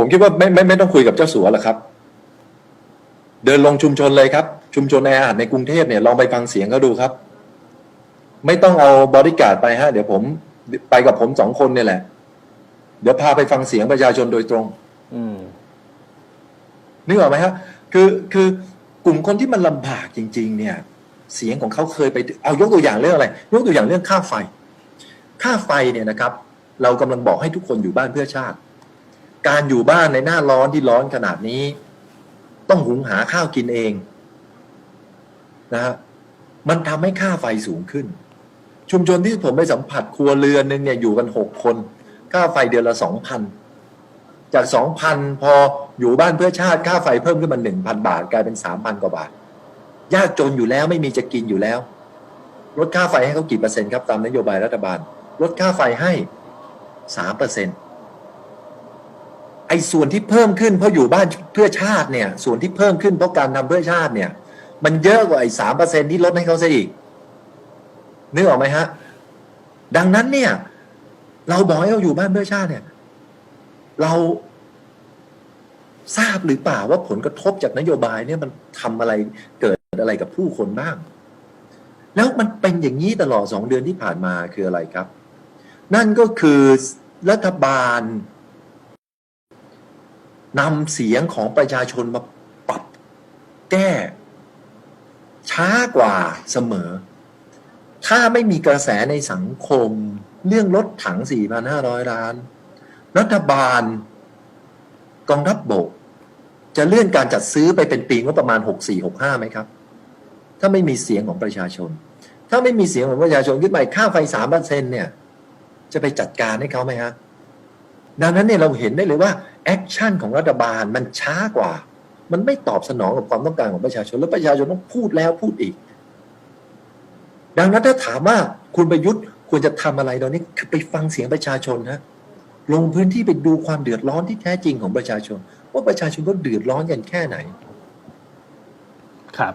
ผมคิดว่าไม่ไม่ไม่ต้องคุยกับเจ้าสัวหรอกครับ เดินลงชุมชนเลยครับ ชุมชนแออัดในกรุงเทพเนี่ยลองไปฟังเสียงเขาดูครับ ไม่ต้องเอาบอดี้การ์ดไปฮะเดี๋ยวผมไปกับผมสองคนเนี่ยแหละ เดี๋ยวพาไปฟังเสียงประชาชนโดยตรง อืมนึกออกไหมครับคือคือกลุ่มคนที่มันลำบากจริง ๆ เนี่ย เสียงของเขาเคยไปถึงเอายกตัวอย่างเรื่องอะไร ยกตัวอย่างเรื่องค่าไฟ ค่าไฟเนี่ยนะครับ เรากำลังบอกให้ทุกคนอยู่บ้านเพื่อชาติ การอยู่บ้านในหน้าร้อนที่ร้อนขนาดนี้ ต้องหุงหาข้าวกินเองนะฮะมันทำให้ค่าไฟสูงขึ้น ชุมชนที่ผมไปสัมผัสครัวเรือนหนึงเนี่ยอยู่กันหกคน ค่าไฟเดือนละสองพันจากสองพันพออยู่บ้านเพื่อชาติค่าไฟเพิ่มขึ้นมาหนึ่งพันบาท กลายเป็นสามพันกว่าบาท ยากจนอยู่แล้วไม่มีจะกินอยู่แล้ว ลดค่าไฟให้เขากี่เปอร์เซ็นต์ครับตามนโยบายรัฐบาล ลดค่าไฟให้สามเปอร์เซ็นต์ ไอ้ส่วนที่เพิ่มขึ้นเพราะอยู่บ้านเพื่อชาติเนี่ย ส่วนที่เพิ่มขึ้นเพราะการทำเพื่อชาติเนี่ย มันเยอะกว่าไอ้สามเปอร์เซ็นที่ลดให้เขาซะอีกนึกออกไหมฮะ ดังนั้นเนี่ย เราบอกให้เราอยู่บ้านเพื่อชาติเนี่ย เราทราบหรือเปล่าว่าผลกระทบจากนโยบายเนี่ยมันทำอะไรเกิดอะไรกับผู้คนบ้าง แล้วมันเป็นอย่างนี้ตลอดสองเดือนที่ผ่านมาคืออะไรครับ นั่นก็คือรัฐบาล นำเสียงของประชาชนมาปรับแก้ ช้ากว่าเสมอ ถ้าไม่มีกระแสในสังคม เรื่องรถถัง 4,500 ล้าน รัฐบาล กองทัพบบก จะเลื่อนการจัดซื้อไปเป็นปีงบประมาณ 6465ไหมครับ ถ้าไม่มีเสียงของประชาชน ถ้าไม่มีเสียงของประชาชนขึ้นไปค่าไฟสามเปอร์เซ็นเนี่ย จะไปจัดการให้เขาไหมฮะดังนั้นเนี่ยเราเห็นได้เลยว่า แอคชั่นของรัฐบาลมันช้ากว่า มันไม่ตอบสนองกับความต้องการของประชาชน แล้วประชาชนต้องพูดแล้วพูดอีก ดังนั้นถ้าถามว่าคุณประยุทธ์ควรจะทำอะไรตอนนี้คือไปฟังเสียงประชาชนฮะลงพื้นที่ไปดูความเดือดร้อนที่แท้จริงของประชาชน ว่าประชาชนก็เดือดร้อนกันแค่ไหน ครับ